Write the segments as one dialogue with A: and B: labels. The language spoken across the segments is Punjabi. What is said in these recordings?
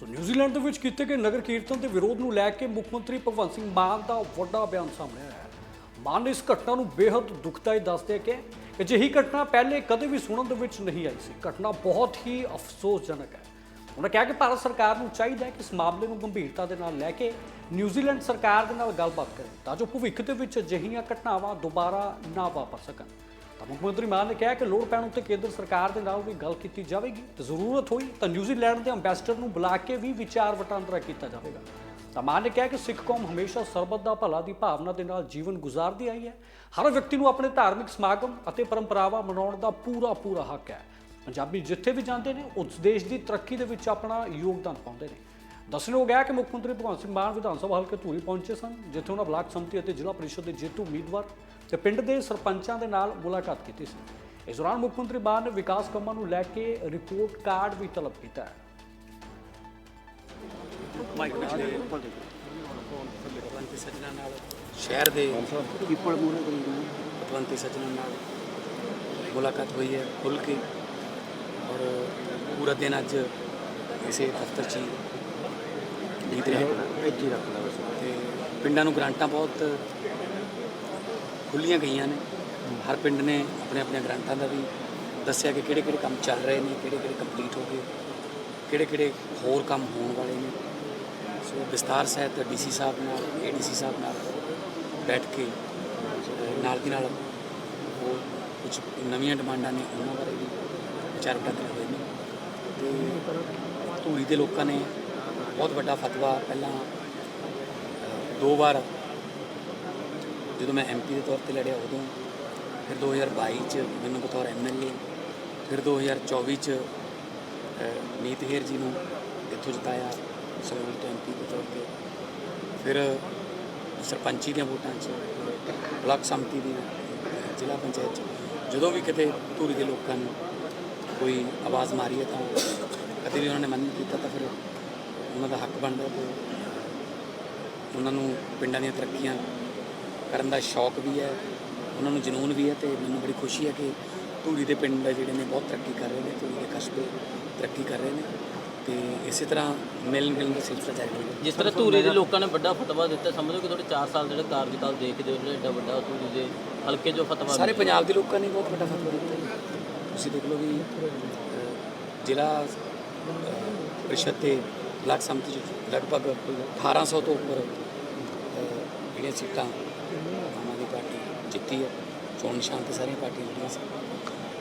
A: ਸੋ ਨਿਊਜ਼ੀਲੈਂਡ ਦੇ ਵਿੱਚ ਕੀਤੇ ਗਏ ਨਗਰ ਕੀਰਤਨ ਦੇ ਵਿਰੋਧ ਨੂੰ ਲੈ ਕੇ ਮੁੱਖ ਮੰਤਰੀ ਭਗਵੰਤ ਸਿੰਘ ਮਾਨ ਦਾ ਵੱਡਾ ਬਿਆਨ ਸਾਹਮਣੇ ਆਇਆ ਹੈ। ਮਾਨ ਨੇ ਇਸ ਘਟਨਾ ਨੂੰ ਬੇहद ਦੁਖਦਾਈ ਦੱਸਦੇ ਕਿ ਅਜਿਹੀ ਘਟਨਾ ਪਹਿਲੇ ਕਦੇ ਵੀ ਸੁਣਨ ਦੇ ਵਿੱਚ ਨਹੀਂ ਆਈ ਸੀ। ਘਟਨਾ ਬਹੁਤ ਹੀ ਅਫਸੋਸਜਨਕ ਹੈ। ਉਹਨਾਂ ਕਿਹਾ ਕਿ ਭਾਰਤ ਸਰਕਾਰ ਨੂੰ ਚਾਹੀਦਾ ਹੈ ਕਿ ਇਸ ਮਾਮਲੇ ਨੂੰ ਗੰਭੀਰਤਾ ਦੇ ਨਾਲ ਲੈ ਕੇ ਨਿਊਜ਼ੀਲੈਂਡ ਸਰਕਾਰ ਦੇ ਨਾਲ ਗੱਲਬਾਤ ਕਰੇ, ਤਾਂ ਜੋ ਭਵਿੱਖ ਦੇ ਵਿੱਚ ਅਜਿਹੀਆਂ ਘਟਨਾਵਾਂ ਦੁਬਾਰਾ ਨਾ ਵਾਪਰ ਸਕਣ। ਮੁੱਖ ਮੰਤਰੀ ਮਾਨ ਨੇ ਕਿਹਾ ਕਿ ਲੋੜ ਪੈਣ ਉੱਤੇ ਕੇਂਦਰ ਸਰਕਾਰ ਦੇ ਨਾਲ ਵੀ ਗੱਲ ਕੀਤੀ ਜਾਵੇਗੀ ਤੇ ਜ਼ਰੂਰਤ ਹੋਈ ਤਾਂ ਨਿਊਜ਼ੀਲੈਂਡ ਦੇ ਅੰਬੈਸਡਰ ਨੂੰ ਬੁਲਾ ਕੇ ਵੀ ਵਿਚਾਰ ਵਟਾਂਦਰਾ ਕੀਤਾ ਜਾਵੇਗਾ। ਤਾਂ ਮਾਨ ਨੇ ਕਿਹਾ ਕਿ ਸਿੱਖ ਕੌਮ ਹਮੇਸ਼ਾ ਸਰਬੱਤ ਦਾ ਭਲਾ ਦੀ ਭਾਵਨਾ ਦੇ ਨਾਲ ਜੀਵਨ ਗੁਜ਼ਾਰਦੀ ਆਈ ਹੈ। ਹਰ ਵਿਅਕਤੀ ਨੂੰ ਆਪਣੇ ਧਾਰਮਿਕ ਸਮਾਗਮ ਅਤੇ ਪਰੰਪਰਾਵਾਂ ਮਨਾਉਣ ਦਾ ਪੂਰਾ ਪੂਰਾ ਹੱਕ ਹੈ। ਪੰਜਾਬੀ ਜਿੱਥੇ ਵੀ ਜਾਂਦੇ ਨੇ, ਉਸ ਦੇਸ਼ ਦੀ ਤਰੱਕੀ ਦੇ ਵਿੱਚ ਆਪਣਾ ਯੋਗਦਾਨ ਪਾਉਂਦੇ ਨੇ। ਦੱਸਣਯੋਗ ਹੈ ਕਿ ਮੁੱਖ ਮੰਤਰੀ ਭਗਵੰਤ ਸਿੰਘ ਮਾਨ ਵਿਧਾਨ ਸਭਾ ਹਲਕੇ ਧੂਰੀ ਪਹੁੰਚੇ ਸਨ, ਜਿੱਥੇ ਉਹਨਾਂ ਬਲਾਕ ਸੰਮਤੀ ਅਤੇ ਜ਼ਿਲ੍ਹਾ ਪਰਿਸ਼ਦ ਦੇ ਜੇਤੂ ਉਮੀਦਵਾਰ ਤੇ ਪਿੰਡ ਦੇ ਸਰਪੰਚਾਂ ਦੇ ਨਾਲ ਮੁਲਾਕਾਤ ਕੀਤੀ ਸੀ। ਇਸ ਦੌਰਾਨ ਮੁੱਖ ਮੰਤਰੀ ਮਾਨ ਨੇ ਵਿਕਾਸ ਕੰਮਾਂ ਨੂੰ ਲੈ ਕੇ ਰਿਪੋਰਟ ਕਾਰਡ ਵੀ ਤਲਬ ਕੀਤਾ ਹੈ।
B: ਭਗਵੰਤੀ ਸੱਜਣਾ ਨਾਲ। ਸ਼ਹਿਰ ਦੇ ਸੱਜਣਾ ਨਾਲ ਮੁਲਾਕਾਤ ਹੋਈ ਹੈ ਖੁੱਲ ਕੇ। ਔਰ ਪੂਰਾ ਦਿਨ ਅੱਜ ਇਸੇ ਦਫ਼ਤਰ 'ਚ ਹੀ ਬੀਤ ਰਿਹਾ ਤੇ ਪਿੰਡਾਂ ਨੂੰ ਗ੍ਰਾਂਟਾਂ ਬਹੁਤ ਖੁੱਲੀਆਂ ਗਈਆਂ ਨੇ। ਹਰ ਪਿੰਡ ਨੇ ਆਪਣੇ ਆਪਣੇ ਗ੍ਰਾਂਟਾਂ ਦਾ ਵੀ ਦੱਸਿਆ ਕਿ ਕਿਹੜੇ ਕਿਹੜੇ ਕੰਮ ਚੱਲ ਰਹੇ ਨੇ ਕਿਹੜੇ ਕਿਹੜੇ ਕੰਪਲੀਟ ਹੋ ਗਏ ਕਿਹੜੇ ਕਿਹੜੇ ਹੋਰ ਕੰਮ ਹੋਣ ਵਾਲੇ ਨੇ। ਸੋ ਵਿਸਤਾਰ ਸਹਿਤ ਡੀਸੀ ਸਾਹਿਬ ਨਾਲ ਏਡੀਸੀ ਸਾਹਿਬ ਨਾਲ ਬੈਠ ਕੇ ਨਾਲ ਦੀ ਨਾਲ ਉਹ ਕੁਝ ਨਵੀਆਂ ਡਿਮਾਂਡਾਂ ਨੇ ਉਹਨਾਂ ਬਾਰੇ ਵੀ ਵਿਚਾਰ ਵਟਾਂਦਰੇ ਹੋਏ ਨੇ। ਤੇ ਧੂਰੀ ਦੇ ਲੋਕਾਂ ਨੇ ਬਹੁਤ ਵੱਡਾ ਫਤਵਾ ਪਹਿਲਾਂ ਦੋ ਵਾਰ ਜਦੋਂ ਮੈਂ ਐਮਪੀ ਦੇ ਤੌਰ ਤੇ ਲੜਿਆ ਉਦੋਂ, ਫਿਰ 2022 ਚ ਮੈਨੂੰ ਬਤੌਰ ਐਮਐਲਏ ਫਿਰ 2024 ਚ, ਅਹ, ਮੀਤ ਹੇਰ ਜੀ ਨੂੰ ਇੱਥੋਂ ਜਿਤਾਇਆ ਸੰਗਰੂਰ ਤੋਂ ਐਮਪੀ ਦੇ ਤੌਰ ਤੇ। ਫਿਰ ਸਰਪੰਚੀ ਦੀਆਂ ਵੋਟਾਂ 'ਚ, ਬਲਾਕ ਸੰਮਤੀ ਦੀ, ਜ਼ਿਲ੍ਹਾ ਪੰਚਾਇਤ 'ਚ। ਜਦੋਂ ਵੀ ਕਿਤੇ ਧੂਰੀ ਦੇ ਲੋਕਾਂ ਨੂੰ ਕੋਈ ਆਵਾਜ਼ ਮਾਰੀ ਹੈ ਤਾਂ ਕਦੇ ਵੀ ਉਹਨਾਂ ਨੇ ਮੰਨ ਨਹੀਂ ਕੀਤਾ ਤਾਂ ਫਿਰ ਉਹਨਾਂ ਦਾ ਹੱਕ ਬਣਦਾ ਉਹਨਾਂ ਨੂੰ ਪਿੰਡਾਂ ਦੀਆਂ ਤਰੱਕੀਆਂ ਕਰਨ ਦਾ ਸ਼ੌਕ ਵੀ ਹੈ ਉਹਨਾਂ ਨੂੰ ਜਨੂਨ ਵੀ ਹੈ ਤੇ ਮੈਨੂੰ ਬੜੀ ਖੁਸ਼ੀ ਹੈ ਕਿ ਧੂਰੀ ਦੇ ਪਿੰਡ ਜਿਹੜੇ ਨੇ ਬਹੁਤ ਤਰੱਕੀ ਕਰ ਰਹੇ ਨੇ ਧੂਰੀ ਦੇ ਕਸਬੇ ਤਰੱਕੀ ਕਰ ਰਹੇ ਨੇ ਤੇ ਇਸੇ ਤਰ੍ਹਾਂ ਮਿਲਣ ਗਿਲਣ ਦਾ ਸਿਲਸਿਲਾ ਜਾਰੀ ਰਹੇਗਾ
C: ਜਿਸ ਤਰ੍ਹਾਂ ਧੂਰੀ ਦੇ ਲੋਕਾਂ ਨੇ ਵੱਡਾ ਫਤਵਾ ਦਿੱਤਾ ਸਮਝੋ ਕਿ ਤੁਹਾਡੇ 4 ਸਾਲ ਜਿਹੜੇ ਕਾਰਜਕਾਲ ਦੇਖਦੇ ਹੋ ਜਿਹੜਾ ਏਡਾ ਵੱਡਾ ਧੂਰੀ ਦੇ ਹਲਕੇ ਜੋ ਫਤਵਾ
B: ਸਾਰੇ ਪੰਜਾਬ ਦੇ ਲੋਕਾਂ ਨੇ ਬਹੁਤ ਵੱਡਾ ਫਤਵਾ ਦਿੱਤਾ। ਤੁਸੀਂ ਦੇਖ ਲਓ ਵੀ ਜ਼ਿਲ੍ਹਾ ਪ੍ਰੀਸ਼ਦ ਤੇ ਬਲਾਕ ਸੰਮਤੀ ਚ ਲਗਭਗ 1800 ਤੋਂ ਉੱਪਰ ਜਿਹੜੀਆਂ ਸੀਟਾਂ ਆਮ ਆਦਮੀ ਪਾਰਟੀ ਜਿੱਤੀ ਹੈ ਚੋਣ ਨਿਸ਼ਾਨ ਤੇ ਸਾਰੀਆਂ ਪਾਰਟੀਆਂ ਲੜੀਆਂ ਸੀ।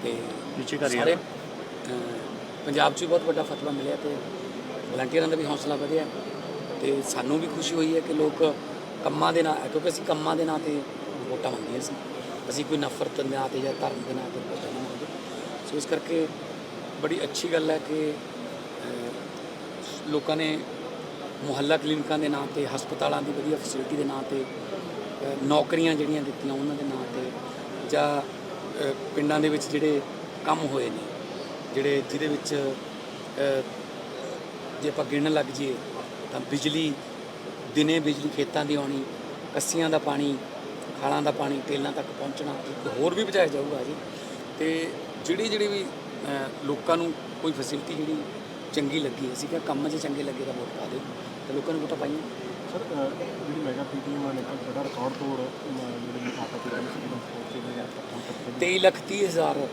B: ਤੇ ਸਾਰੇ ਅਹ, ਪੰਜਾਬ 'ਚ ਵੀ ਬਹੁਤ ਵੱਡਾ ਫਤਵਾ ਮਿਲਿਆ ਤੇ ਵਲੰਟੀਅਰਾਂ ਦਾ ਵੀ ਹੌਸਲਾ ਵਧਿਆ। ਤੇ ਸਾਨੂੰ ਵੀ ਖੁਸ਼ੀ ਹੋਈ ਹੈ ਕਿ ਲੋਕ ਕੰਮਾਂ ਦੇ ਨਾਂ ਕਿਉਂਕਿ ਅਸੀਂ ਕੰਮਾਂ ਦੇ ਨਾਂ ਤੇ ਵੋਟਾਂ ਮੰਗੀਆਂ ਸੀ। ਅਸੀਂ ਕੋਈ ਨਫ਼ਰਤ ਦੇ ਨਾਂ ਤੇ ਜਾਂ ਧਰਮ ਦੇ ਨਾਂ ਤੇ ਵੋਟਾਂ ਨਹੀਂ ਮੰਗਦੇ। ਸੋ ਇਸ ਕਰਕੇ ਬੜੀ ਅੱਛੀ ਗੱਲ ਹੈ ਕਿ ਲੋਕਾਂ ਨੇ ਮੁਹੱਲਾ ਕਲੀਨਿਕਾਂ ਦੇ ਨਾਂ ਤੇ, ਹਸਪਤਾਲਾਂ ਦੀ ਵਧੀਆ ਫੈਸਿਲਿਟੀ ਦੇ ਨਾਂ ਤੇ ਨੌਕਰੀਆਂ ਜਿਹੜੀਆਂ ਦਿੱਤੀਆਂ ਉਹਨਾਂ ਦੇ ਨਾਂ ਤੇ ਜਾਂ ਪਿੰਡਾਂ ਦੇ ਵਿੱਚ ਜਿਹੜੇ ਕੰਮ ਹੋਏ ਨੇ, ਜਿਹੜੇ ਜਿਹਦੇ ਵਿੱਚ ਜੇ ਆਪਾਂ ਗਿਣਨ ਲੱਗ ਜਾਈਏ ਤਾਂ ਬਿਜਲੀ, ਦਿਨੇ ਬਿਜਲੀ ਖੇਤਾਂ ਦੀ ਆਉਣੀ ਕੱਸੀਆਂ ਦਾ ਪਾਣੀ, ਖਾਲਾਂ ਦਾ ਪਾਣੀ ਤੇਲਾਂ ਤੱਕ ਪਹੁੰਚਣਾ ਹੋਰ ਵੀ ਬਚਾਇਆ ਜਾਊਗਾ ਜੀ। ਤੇ ਜਿਹੜੀ ਜਿਹੜੀ ਵੀ ਲੋਕਾਂ ਨੂੰ ਕੋਈ ਫੈਸਿਲਿਟੀ ਜਿਹੜੀ ਚੰਗੀ ਲੱਗੀ ਅਸੀਂ ਕਿਹਾ ਕੰਮ 'ਚ ਚੰਗੇ ਲੱਗੇ ਤਾਂ ਵੋਟ ਪਾ ਦਿਓ। ਤੇ ਲੋਕਾਂ ਨੇ ਵੋਟਾਂ ਪਾਈਆਂ।
D: ਸਰ ਜਿਹੜੀ ਮੈਗਾ ਪੀਟੀਐਮ ਨੇ ਬੜਾ ਰਿਕਾਰਡ ਤੋੜ ਜਿਹੜੀ ਮਾਤਾ ਪਿਤਾ ਨੂੰ ਸਿੱਧਾ ਪਹੁੰਚੇ ਦੇ
B: 23 ਲੱਖ 30 ਹਜ਼ਾਰ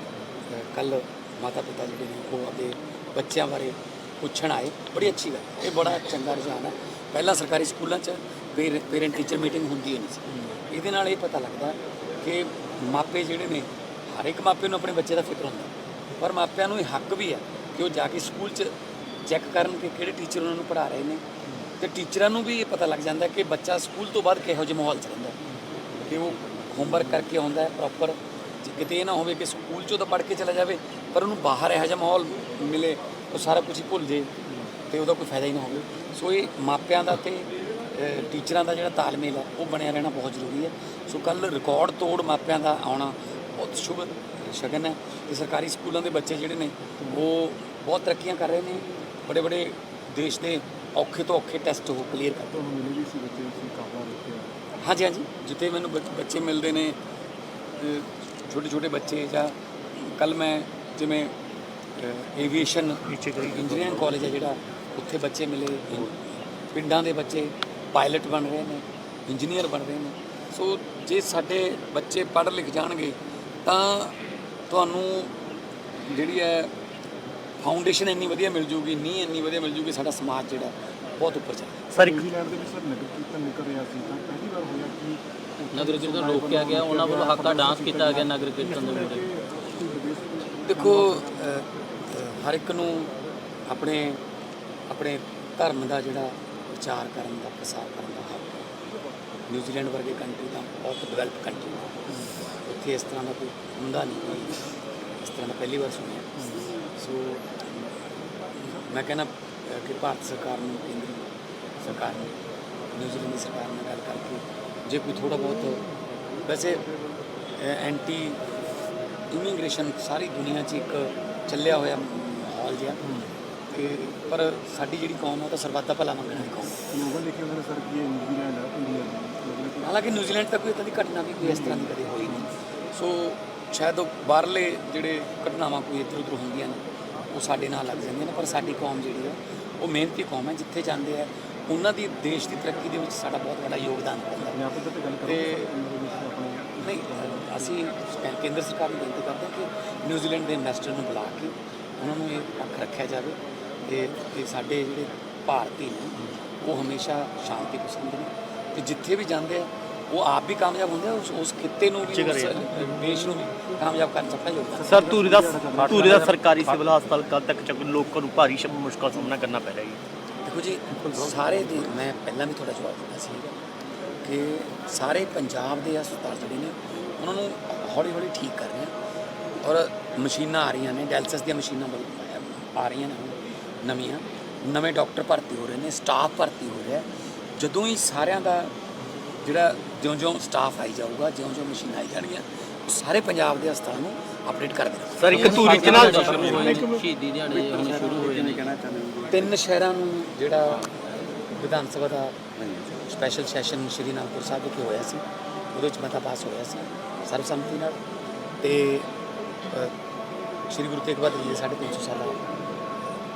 B: ਕੱਲ ਮਾਤਾ ਪਿਤਾ ਜਿਹੜੇ ਨੇ ਉਹ ਆਪਣੇ ਬੱਚਿਆਂ ਬਾਰੇ ਪੁੱਛਣ ਆਏ। ਬੜੀ ਅੱਛੀ ਗੱਲ ਇਹ ਬੜਾ ਚੰਗਾ ਰੁਝਾਨ ਹੈ। ਪਹਿਲਾਂ ਸਰਕਾਰੀ ਸਕੂਲਾਂ 'ਚ ਪੇਰੈਂਟ ਟੀਚਰ ਮੀਟਿੰਗ ਹੁੰਦੀ ਹੀ ਨਹੀਂ ਸੀ। ਇਹਦੇ ਨਾਲ ਇਹ ਪਤਾ ਲੱਗਦਾ ਕਿ ਮਾਪੇ ਜਿਹੜੇ ਨੇ ਹਰ ਇੱਕ ਮਾਪੇ ਨੂੰ ਆਪਣੇ ਬੱਚੇ ਦਾ ਫਿਕਰ ਹੁੰਦਾ। ਪਰ ਮਾਪਿਆਂ ਨੂੰ ਇਹ ਹੱਕ ਵੀ ਹੈ ਕਿ ਉਹ ਜਾ ਕੇ ਸਕੂਲ 'ਚ ਚੈੱਕ ਕਰਨ ਕਿ ਕਿਹੜੇ ਟੀਚਰ ਉਹਨਾਂ ਨੂੰ ਪੜ੍ਹਾ ਰਹੇ ਨੇ। ਤੇ ਟੀਚਰਾਂ ਨੂੰ ਵੀ ਇਹ ਪਤਾ ਲੱਗ ਜਾਂਦਾ ਕਿ ਬੱਚਾ ਸਕੂਲ ਤੋਂ ਬਾਅਦ ਕਿਹੋ ਜਿਹਾ ਮਾਹੌਲ 'ਚ ਰਹਿੰਦਾ ਕਿ ਉਹ ਹੋਮਵਰਕ ਕਰਕੇ ਆਉਂਦਾ ਹੈ ਪ੍ਰੋਪਰ ਕਿਤੇ ਇਹ ਨਾ ਹੋਵੇ ਕਿ ਸਕੂਲ 'ਚੋਂ ਤਾਂ ਪੜ੍ਹ ਕੇ ਚਲਾ ਜਾਵੇ, ਪਰ ਉਹਨੂੰ ਬਾਹਰ ਇਹੋ ਜਿਹਾ ਮਾਹੌਲ ਮਿਲੇ, ਉਹ ਸਾਰਾ ਕੁਝ ਹੀ ਭੁੱਲ ਜੇ ਤੇ ਉਹਦਾ ਕੋਈ ਫਾਇਦਾ ਹੀ ਨਾ ਹੋਵੇ। ਸੋ ਇਹ ਮਾਪਿਆਂ ਦਾ ਤੇ ਟੀਚਰਾਂ ਦਾ ਜਿਹੜਾ ਤਾਲਮੇਲ ਹੈ, ਉਹ ਬਣਿਆ ਰਹਿਣਾ ਬਹੁਤ ਜ਼ਰੂਰੀ ਹੈ। ਸੋ ਕੱਲ ਰਿਕਾਰਡ ਤੋੜ ਮਾਪਿਆਂ ਦਾ ਆਉਣਾ ਬਹੁਤ ਸ਼ੁਭ ਸ਼ਗਨ ਹੈ ਤੇ ਸਰਕਾਰੀ ਸਕੂਲਾਂ ਦੇ ਬੱਚੇ ਜਿਹੜੇ ਨੇ, ਉਹ ਬਹੁਤ ਤਰੱਕੀਆਂ ਕਰ ਰਹੇ ਨੇ। ਬੜੇ ਬੜੇ ਦੇਸ਼ ਦੇ ਔਖੇ ਤੋਂ ਔਖੇ ਟੈਸਟ ਉਹ ਕਲੀਅਰ ਕਰ
D: ਤੁਹਾਨੂੰ ਮਿਲੀ ਵੀ ਸੀ ਬੱਚੇ ਸੀ ਕਾਬਲਾ ਰੱਖਿਆ
B: ਹਾਂਜੀ ਹਾਂਜੀ। ਜਿੱਥੇ ਮੈਨੂੰ ਬੱਚ- ਮਿਲਦੇ ਨੇ ਛੋਟੇ ਛੋਟੇ ਬੱਚੇ ਜਾਂ ਕੱਲ ਮੈਂ ਜਿਵੇਂ ਐਵੀਏਸ਼ਨ ਇੰਜੀਨੀਅਰਿੰਗ ਕਾਲਜ ਹੈ ਜਿਹੜਾ ਉੱਥੇ ਬੱਚੇ ਮਿਲੇ। ਪਿੰਡਾਂ ਦੇ ਬੱਚੇ ਪਾਇਲਟ ਬਣ ਰਹੇ ਨੇ ਇੰਜੀਨੀਅਰ ਬਣ ਰਹੇ ਨੇ। ਸੋ ਜੇ ਸਾਡੇ ਬੱਚੇ ਪੜ੍ਹ ਲਿਖ ਜਾਣਗੇ ਤਾਂ ਤੁਹਾਨੂੰ ਜਿਹੜੀ ਹੈ ਫਾਊਂਡੇਸ਼ਨ ਇੰਨੀ ਵਧੀਆ ਮਿਲ ਜੂਗੀ ਨੀਂਹ ਇੰਨੀ ਵਧੀਆ ਮਿਲ ਜੂਗੀ ਸਾਡਾ ਸਮਾਜ ਜਿਹੜਾ ਬਹੁਤ ਉੱਪਰ ਚੱਲੇ
E: ਸਰ ਇੱਕ
D: ਨਿਊਜ਼ੀਲੈਂਡ ਦੇ ਵਿੱਚ ਸਰ ਨਗਰ ਕੀਰਤਨ ਨਿਕਲ ਰਿਹਾ ਸੀ ਤਾਂ ਪਹਿਲੀ ਵਾਰ ਹੋਇਆ ਕਿ
C: ਨਗਰ ਕੀਰਤਨ ਰੋਕਿਆ ਗਿਆ ਉਹਨਾਂ ਵੱਲੋਂ ਹੱਕਾ ਡਾਂਸ ਕੀਤਾ ਗਿਆ ਨਗਰ ਕੀਰਤਨ ਦੇ
D: ਵਿਦੇਸ਼
B: ਦੇਖੋ ਹਰ ਇੱਕ ਨੂੰ ਆਪਣੇ ਆਪਣੇ ਧਰਮ ਦਾ ਜਿਹੜਾ ਪ੍ਰਚਾਰ ਕਰਨ ਦਾ ਪ੍ਰਸਾਰ ਕਰਨ ਦਾ ਹੱਕ ਹੈ। ਨਿਊਜ਼ੀਲੈਂਡ ਵਰਗੇ ਕੰਟਰੀ ਤਾਂ ਬਹੁਤ ਡਿਵੈਲਪ ਕੰਟਰੀ ਹੈ। ਉੱਥੇ ਇਸ ਤਰ੍ਹਾਂ ਦਾ ਕੋਈ ਹੁੰਦਾ ਨਹੀਂ ਇਸ ਤਰ੍ਹਾਂ ਦਾ ਪਹਿਲੀ ਵਾਰ ਸੁਣਿਆ। ਸੋ ਮੈਂ ਕਹਿੰਦਾ ਕਿ ਭਾਰਤ ਸਰਕਾਰ ਨੂੰ ਕੇਂਦਰੀ ਸਰਕਾਰ ਨੂੰ ਨਿਊਜ਼ੀਲੈਂਡ ਦੀ ਸਰਕਾਰ ਨਾਲ ਗੱਲ ਕਰਕੇ ਜੇ ਕੋਈ ਥੋੜਾ ਬਹੁਤ ਵੈਸੇ ਐਂਟੀ ਇਮੀਗ੍ਰੇਸ਼ਨ ਸਾਰੀ ਦੁਨੀਆ 'ਚ ਇੱਕ ਚੱਲਿਆ ਹੋਇਆ ਮਾਹੌਲ ਜਿਹਾ। ਤੇ ਪਰ ਸਾਡੀ ਜਿਹੜੀ ਕੌਮ ਹੈ ਉਹ ਤਾਂ ਸਰਬੱਤ ਦਾ ਭਲਾ ਮੰਗਣ ਵਾਲੀ ਕੌਮ ਹੈ।
D: ਸਲੋਗਨ ਲਿਖੇ ਹੋਏ ਨੇ ਸਰ ਕਿ ਨਿਊਜ਼ੀਲੈਂਡ ਹੈ ਇੰਡੀਆ ਦਾ ਕਿ
B: ਹਾਲਾਂਕਿ ਨਿਊਜ਼ੀਲੈਂਡ ਤੱਕ ਕੋਈ ਇਦਾਂ ਦੀ ਘਟਨਾ ਵੀ ਕੋਈ ਇਸ ਤਰ੍ਹਾਂ ਦੀ ਕਦੇ ਹੋਈ ਨਹੀਂ। ਸੋ ਸ਼ਾਇਦ ਉਹ ਬਾਹਰਲੇ ਜਿਹੜੇ ਘਟਨਾਵਾਂ ਕੋਈ ਇੱਧਰ ਉੱਧਰ ਹੁੰਦੀਆਂ ਨੇ ਉਹ ਸਾਡੇ ਨਾਲ ਲੱਗ ਜਾਂਦੀਆਂ ਨੇ ਪਰ ਸਾਡੀ ਕੌਮ ਜਿਹੜੀ ਹੈ ਉਹ ਮਿਹਨਤੀ ਕੌਮ ਹੈ ਜਿੱਥੇ ਜਾਂਦੇ ਆ ਉਹਨਾਂ ਦੀ ਦੇਸ਼ ਦੀ ਤਰੱਕੀ ਦੇ ਵਿੱਚ ਸਾਡਾ ਬਹੁਤ ਵੱਡਾ ਯੋਗਦਾਨ ਹੈ।
D: ਤੇ ਗੱਲ ਕਰੋ
B: ਤੇ-
D: ਆਪਣੇ
B: ਨਹੀਂ ਅਸੀਂ ਕੇਂਦਰ ਸਰਕਾਰ ਨੂੰ ਬੇਨਤੀ ਕਰਦੇ ਹਾਂ ਕਿ ਨਿਊਜ਼ੀਲੈਂਡ ਦੇ ਇਨਵੈਸਟਰ ਨੂੰ ਬੁਲਾ ਕੇ ਉਹਨਾਂ ਨੂੰ ਇਹ ਪੱਖ ਰੱਖਿਆ ਜਾਵੇ ਤੇ ਤੇ ਸਾਡੇ ਜਿਹੜੇ ਭਾਰਤੀ ਨੇ ਉਹ ਹਮੇਸ਼ਾ ਸ਼ਾਂਤੀ ਪਸੰਦ ਨੇ। ਤੇ ਜਿੱਥੇ ਵੀ ਜਾਂਦੇ ਆ ਉਹ ਆਪ ਵੀ ਕਾਮਯਾਬ ਹੁੰਦੇ ਆ ਉਸ ਉਸ ਖਿੱਤੇ ਨੂੰ ਵੀ ਉਸ ਦੇਸ਼ ਨੂੰ ਵੀ ਕਾਮਯਾਬ 'ਚ ਆਪਣਾ ਯੋਗਦਾਨ
E: ਸਰ ਧੂਰੀ ਦਾ ਧੂਰੀ ਦਾ ਸਰਕਾਰੀ ਸਿਵਲ ਹਸਪਤਾਲ ਕੱਲ ਤੱਕ ਚੱਕ ਲੋਕਾਂ ਨੂੰ ਭਾਰੀ ਸ਼ਮ ਮੁਸ਼ਕਲ ਸਾਹਮਣਾ ਕਰਨਾ ਪੈ ਰਿਹਾ ਹੈ
B: ਦੇਖੋ ਜੀ ਸਾਰੇ ਦੀ ਮੈਂ ਪਹਿਲਾਂ ਵੀ ਤੁਹਾਡਾ ਜਵਾਬ ਦਿੱਤਾ ਸੀ ਕਿ ਸਾਰੇ ਪੰਜਾਬ ਦੇ ਹਸਪਤਾਲ ਜਿਹੜੇ ਨੇ ਉਹਨਾਂ ਨੂੰ ਹੌਲੀ ਹੌਲੀ ਠੀਕ ਕਰ ਰਹੇ ਆ ਔਰ ਮਸ਼ੀਨਾਂ ਆ ਰਹੀਆਂ ਨੇ ਡਾਇਲਸਿਸ ਦੀਆਂ ਮਸ਼ੀਨਾਂ ਬਲ- ਆ ਰਹੀਆਂ ਨੇ ਹੁਣ ਨਵੀਆਂ। ਨਵੇਂ ਡਾਕਟਰ ਭਰਤੀ ਹੋ ਰਹੇ ਨੇ ਸਟਾਫ ਭਰਤੀ ਹੋ ਰਿਹਾ। ਜਦੋਂ ਹੀ ਸਾਰਿਆਂ ਦਾ ਜਿਹੜਾ ਜਿਉਂ-ਜਿਉਂ ਸਟਾਫ ਆਈ ਜਾਊਗਾ ਜਿਉਂ-ਜਿਉਂ ਮਸ਼ੀਨਾਂ ਆਈ ਜਾਣਗੀਆਂ ਉਹ ਸਾਰੇ ਪੰਜਾਬ ਦੇ ਹਸਪਤਾਲ ਨੂੰ ਅਪਡੇਟ ਕਰ ਦੇਣਾ
E: ਸਰ ਇੱਕ ਧੂਰੀ ਚ ਨਾਲ
C: ਸ਼ਹੀਦੀ ਦਿਹਾੜੇ ਹੁਣ ਸ਼ੁਰੂ ਹੋਏ ਨੇ।
B: ਤਿੰਨ ਸ਼ਹਿਰਾਂ ਨੂੰ ਜਿਹੜਾ ਵਿਧਾਨ ਸਭਾ ਦਾ ਸਪੈਸ਼ਲ ਸੈਸ਼ਨ ਸ਼੍ਰੀ ਅਨੰਦਪੁਰ ਸਾਹਿਬ ਵਿਖੇ ਹੋਇਆ ਸੀ ਉਹਦੇ ਵਿੱਚ ਮਤਾ ਪਾਸ ਹੋਇਆ ਸੀ ਸਰਬਸੰਮਤੀ ਨਾਲ। ਤੇ ਸ਼੍ਰੀ ਗੁਰੂ ਤੇਗ ਬਹਾਦਰ ਜੀ ਦੇ 350 ਸਾਲਾ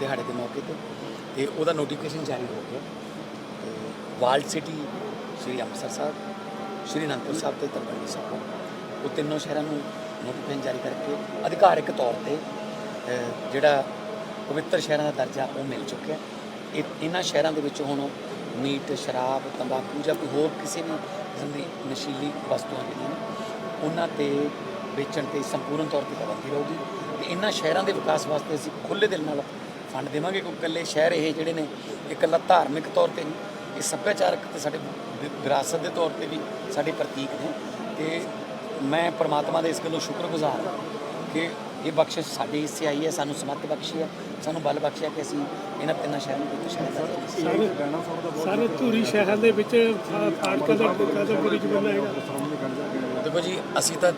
B: ਦਿਹਾੜੇ ਦੇ ਮੌਕੇ ਤੇ ਤੇ ਉਹਦਾ ਨੋਟੀਫਿਕੇਸ਼ਨ ਜਾਰੀ ਹੋ ਗਿਆ। ਤੇ ਵਾਲਡ ਸਿਟੀ ਸ਼੍ਰੀ ਅੰਮ੍ਰਿਤਸਰ ਸਾਹਿਬ, ਸ਼੍ਰੀ ਅਨੰਦਪੁਰ ਸਾਹਿਬ ਤੇ ਤਲਵੰਡੀ ਸਾਹਿਬ। ਉਹ ਤਿੰਨੋਂ ਸ਼ਹਿਰਾਂ ਨੂੰ ਨੋਟੀਫਿਕੇਸ਼ਨ ਜਾਰੀ ਕਰਕੇ ਅਧਿਕਾਰਿਕ ਤੌਰ ਤੇ ਜਿਹੜਾ ਪਵਿੱਤਰ ਸ਼ਹਿਰਾਂ ਦਾ ਦਰਜਾ ਉਹ ਮਿਲ ਚੁੱਕਿਆ ਇਹ ਇਹਨਾਂ ਸ਼ਹਿਰਾਂ ਦੇ ਵਿੱਚ ਹੁਣ ਮੀਟ, ਸ਼ਰਾਬ, ਤੰਬਾਕੂ ਜਾਂ ਕੋਈ ਹੋਰ ਕਿਸੇ ਵੀ ਕਿਸਮ ਦੀ ਨਸ਼ੀਲੀ ਵਸਤੂਆਂ ਜਿਹੜੀਆਂ ਨੇ, ਉਹਨਾਂ ਤੇ ਵੇਚਣ ਤੇ ਸੰਪੂਰਨ ਤੌਰ ਤੇ ਪਾਬੰਦੀ ਰਹੂਗੀ। ਤੇ ਇਹਨਾਂ ਸ਼ਹਿਰਾਂ ਦੇ ਵਿਕਾਸ ਵਾਸਤੇ ਅਸੀਂ ਖੁੱਲ੍ਹੇ ਦਿਲ ਨਾਲ ਫੰਡ ਦੇਵਾਂਗੇ, ਕਿਉਂਕਿ ਇਕੱਲੇ ਸ਼ਹਿਰ ਇਹ ਜਿਹੜੇ ਨੇ ਇਹ ਇਕੱਲਾ ਧਾਰਮਿਕ ਤੌਰ ਤੇ ਨਹੀਂ ਇਹ ਸੱਭਿਆਚਾਰਕ ਤੇ ਸਾਡੇ ਵਿਰਾਸਤ ਦੇ ਤੌਰ ਤੇ ਵੀ ਸਾਡੇ ਪ੍ਰਤੀਕ ਨੇ ਤੇ ਮੈਂ ਪ੍ਰਮਾਤਮਾ ਦੇ ਇਸ ਗੱਲੋਂ ਸ਼ੁਕਰਗੁਜ਼ਾਰ ਹਾਂ ਕਿ ਇਹ ਬਖਸ਼ਿਸ਼ ਸਾਡੇ ਹਿੱਸੇ ਆਈ ਹੈ ਸਾਨੂੰ ਸਮੱਤ ਬਖਸ਼ੀ ਹੈ ਸਾਨੂੰ ਬਲ ਬਖਸ਼ਿਆ ਕਿ ਅਸੀਂ ਇਹਨਾਂ ਤਿੰਨਾਂ ਸ਼ਹਿਰਾਂ ਨੂੰ ਇੱਕ ਸ਼ਹਿਰ ਦਾ
D: ਸਾਰੇ ਦਾ
F: ਧੂਰੀ ਸ਼ਹਿਰ ਦੇ ਵਿੱਚ ਫਾਟਕਾਂ ਦਾ ਕਦਮ ਬ੍ਰਿਜ ਬਣਨਾ ਹੈਗਾ।
B: ਦੇਖੋ ਜੀ ਅਸੀਂ ਤਾਂ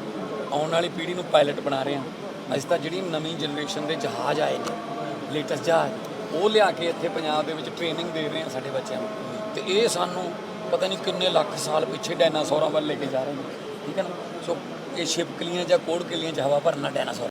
B: ਆਉਣ ਵਾਲੀ ਪੀੜ੍ਹੀ ਨੂੰ ਪਾਇਲਟ ਬਣਾ ਰਹੇ ਹਾਂ। ਅਸੀਂ ਤਾਂ ਜਿਹੜੀ ਨਵੀਂ ਜਨਰੇਸ਼ਨ ਦੇ ਜਹਾਜ਼ ਆਏ ਨੇ ਲੇਟੈਸਟ ਜਹਾਜ਼ ਉਹ ਲਿਆ ਕੇ ਇੱਥੇ ਪੰਜਾਬ ਦੇ ਵਿੱਚ ਟ੍ਰੇਨਿੰਗ ਦੇ ਰਹੇ ਹਾਂ ਸਾਡੇ ਬੱਚਿਆਂ ਨੂੰ। ਤੇ ਇਹ ਸਾਨੂੰ ਪਤਾ ਨਹੀਂ ਕਿੰਨੇ ਲੱਖ ਸਾਲ ਪਿੱਛੇ ਡਾਇਨਾਸੌਰਾਂ ਵੱਲ ਲੈ ਕੇ ਜਾ ਰਹੇ ਨੇ। ਠੀਕ ਹੈ ਨਾ? ਸੋ ਇਹ ਛਿਪਕਲੀਆਂ ਜਾਂ ਕੋੜ ਕੋੜਕਲੀਆਂ 'ਚ ਹਵਾ ਭਰਨਾ ਡਾਇਨਾਸੌਰ